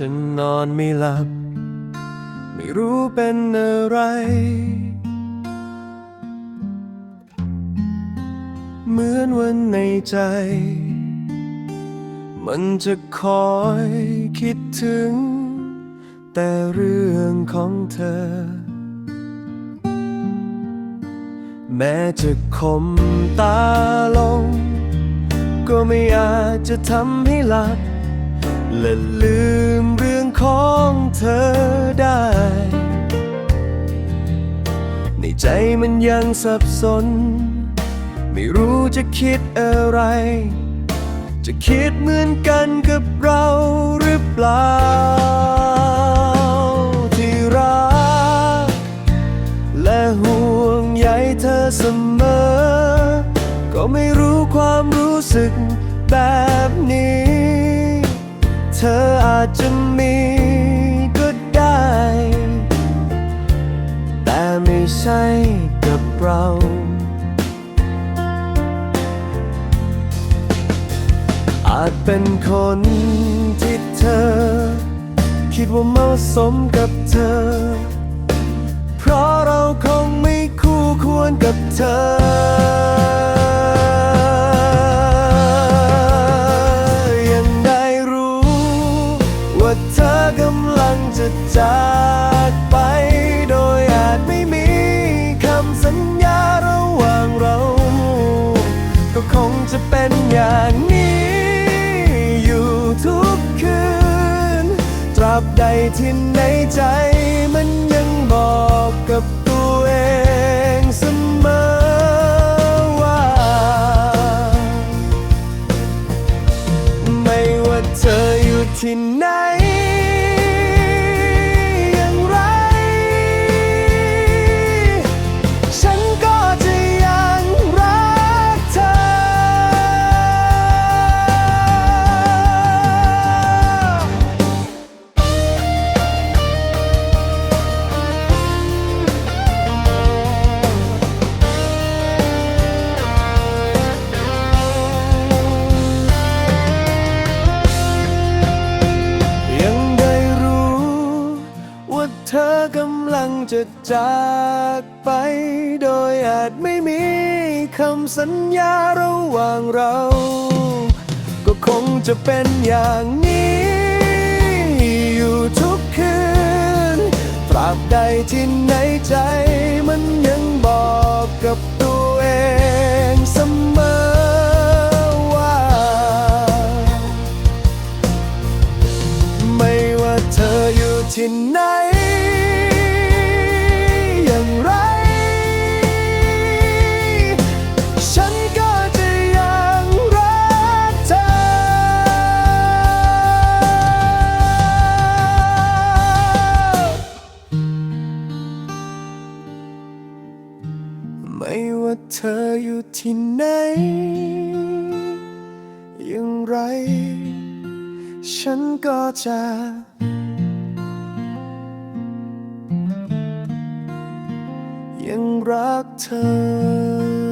ฉันนอนไม่หลับ ไม่รู้เป็นอะไร เหมือนวันในใจ มันจะคอยคิดถึง แต่เรื่องของเธอ แม้จะคมตาลง ก็ไม่อาจจะทำให้หลับ และลืมเรื่องของเธอได้ ในใจมันยังสับสน ไม่รู้จะคิดอะไร จะคิดเหมือนกันกับเราหรือเปล่า ที่รัก และห่วงใยเธอเสมอ ก็ไม่รู้ความรู้สึกแบบนี้ เธออาจจะมีก็ได้ แต่ไม่ใช่กับเรา อาจเป็นคนที่เธอ คิดว่าเหมาะสมกับเธอ เพราะเราคงไม่คู่ควรกับเธอ จากไปโดยอาจไม่มีคำสัญญาระหว่างเรา ก็คงจะเป็นอย่างนี้ อยู่ทุกคืน ตราบใดที่ในใจมันยังบอกกับตัวเองเสมอว่า ไม่ว่าเธออยู่ที่ไหนำลังจะจากไป โดยอาจไม่มีคำสัญญาระหว่างเรา ก็คงจะเป็นอย่างนี้ อยู่ทุกคืน ตราบใดที่ในใจมันยังบอกกับตัวเองเสมอ ไม่ว่าเธออยู่ที่ไหน อย่างไร ฉันก็จะยังรักเธอ